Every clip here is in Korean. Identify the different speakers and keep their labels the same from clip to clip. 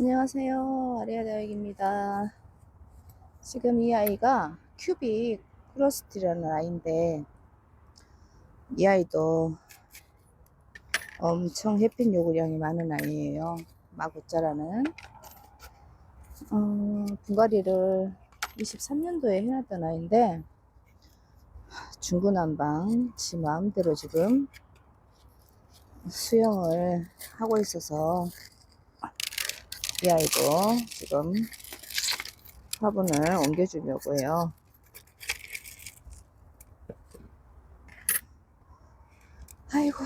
Speaker 1: 안녕하세요. 아리아 다육입니다. 지금 이 아이가 큐빅 크로스티라는 아이인데, 이 아이도 엄청 햇빛 요구량이 많은 아이예요. 마구 자라는. 어, 분갈이를 23년도에 해놨던 아이인데, 중구난방, 지 마음대로 지금 수영을 하고 있어서, 이 아이도 지금 화분을 옮겨주려고 해요. 아이고,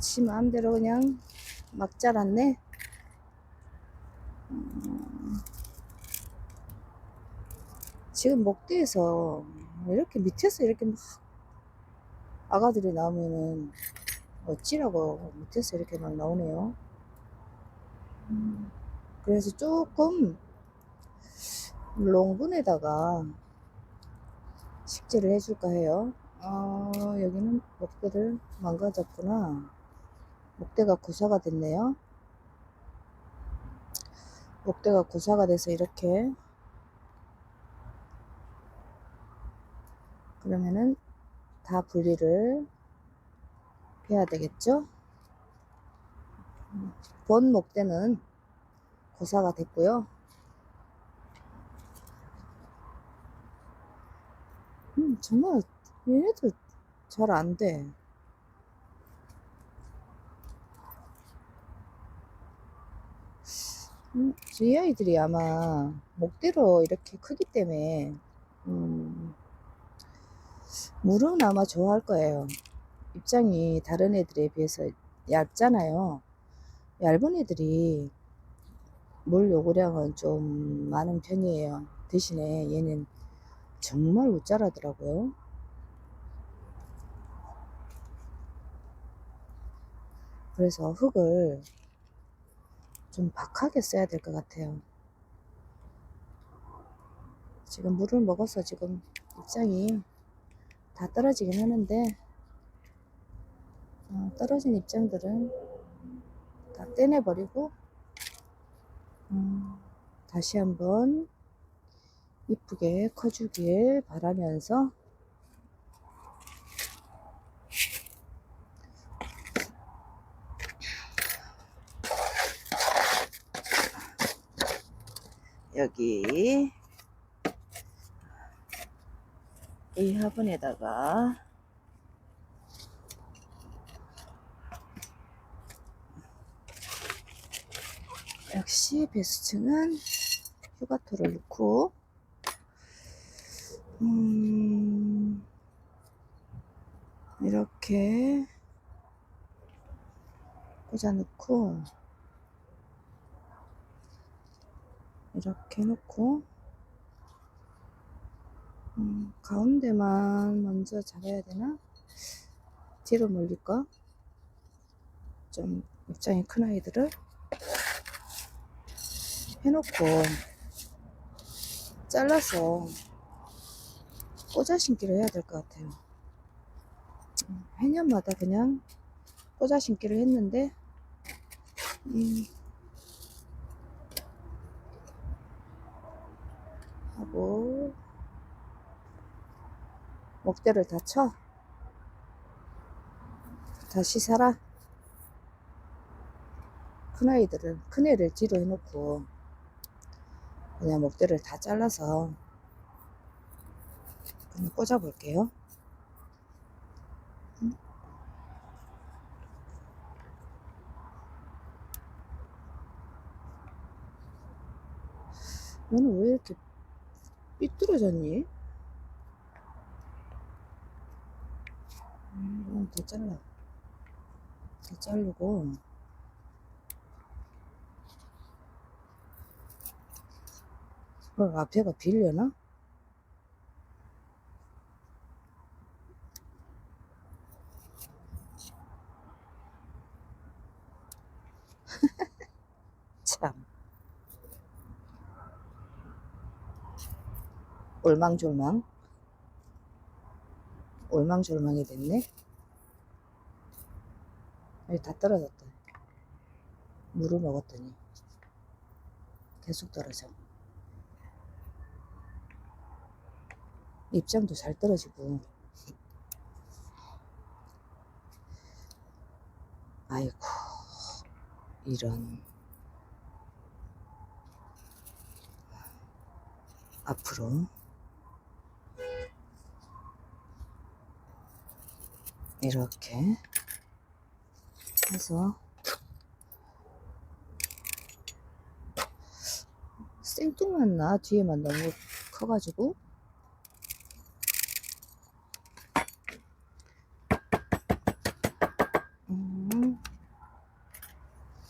Speaker 1: 지 마음대로 그냥 막 자랐네. 음, 지금 목대에서 이렇게 밑에서 이렇게 막 아가들이 나오면은 어찌라고 밑에서 이렇게 막 나오네요. 음, 그래서 조금 롱분에다가 식재를 해줄까 해요. 아, 여기는 목대를 망가졌구나. 목대가 구사가 됐네요. 목대가 구사가 돼서 이렇게 그러면은 다 분리를 해야 되겠죠? 본 목대는 고사가 됐고요. 음, 정말 얘네들 잘 안 돼. 음, 이 아이들이 아마 목대로 이렇게 크기 때문에 음, 물은 아마 좋아할 거예요. 입장이 다른 애들에 비해서 얇잖아요. 얇은 애들이 물 요구량은 좀 많은 편이에요. 대신에 얘는 정말 못 자라더라고요. 그래서 흙을 좀 박하게 써야 될 것 같아요. 지금 물을 먹어서 지금 입장이 다 떨어지긴 하는데 어, 떨어진 입장들은 다 떼내버리고 음, 다시 한번 이쁘게 커주길 바라면서 여기 이 화분에다가 역시 배수층은 휴가토를 넣고 음, 이렇게 꽂아 놓고 이렇게 놓고 음, 가운데만 먼저 잡아야 되나? 뒤로 몰릴까? 좀 입장이 큰 아이들을 해놓고 잘라서 꽂아 신기를 해야 될 것 같아요. 음, 해년마다 그냥 꽂아 신기를 했는데 음, 하고 목대를 다 쳐. 다시 살아. 큰 아이들은 큰 애를 뒤로 해놓고 그냥 목대를 다 잘라서 그냥 꽂아 볼게요. 너는 왜 이렇게 삐뚤어졌니? 음, 더 잘라. 더 자르고. 어, 앞에가 빌려나? 참. 올망졸망. 올망졸망이 됐네. 여기 다 떨어졌다. 물을 먹었더니 계속 떨어져. 입장도 잘 떨어지고. 아이고, 이런. 앞으로 이렇게 해서 생뚱맞나 뒤에만 너무 커가지고 음,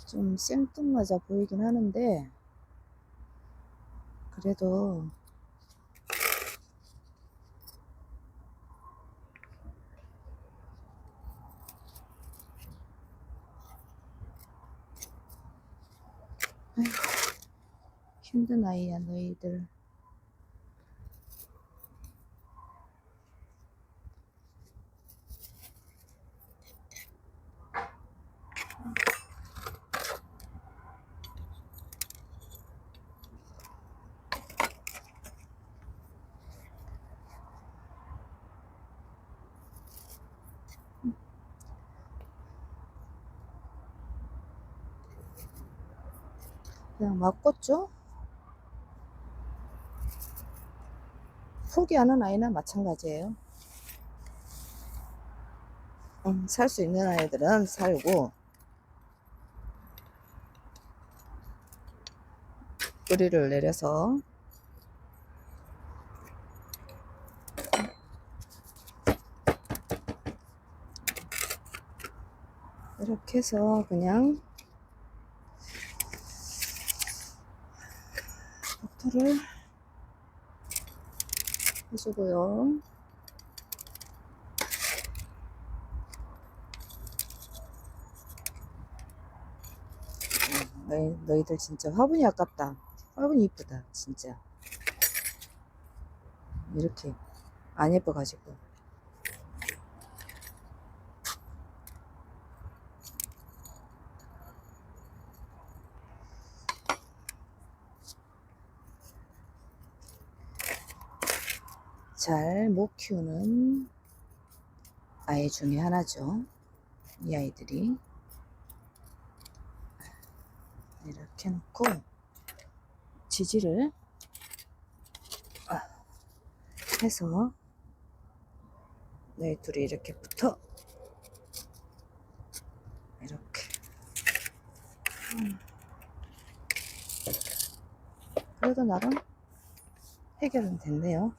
Speaker 1: 좀 생뚱맞아 보이긴 하는데 그래도 아이고, 힘든 아이야 너희들 그냥 막 꽂죠? 포기하는 아이는 마찬가지예요. 음, 살수 있는 아이들은 살고 뿌리를 내려서 이렇게 해서 그냥 버터를 해주고요. 음, 너희, 너희들 진짜 화분이 아깝다. 화분이 이쁘다, 진짜. 이렇게 안 예뻐가지고. 잘 못 키우는 아이 중에 하나죠. 이 아이들이. 이렇게 놓고 지지를 아, 해서 네 둘이 이렇게 붙어 이렇게 음. 그래도 나름 해결은 됐네요.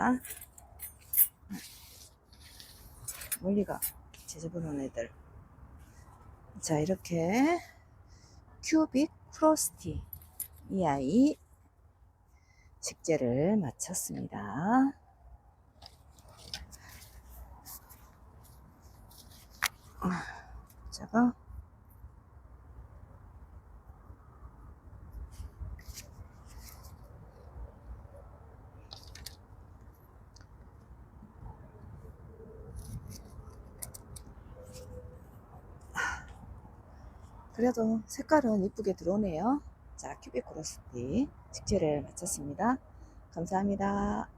Speaker 1: 자, 멀리가 지저분한 애들. 자, 이렇게 큐빅 프로스티 이 아이 식재를 마쳤습니다. 아, 제가 그래도 색깔은 이쁘게 들어오네요. 자, 큐빅 크로스티 식재를 마쳤습니다. 감사합니다.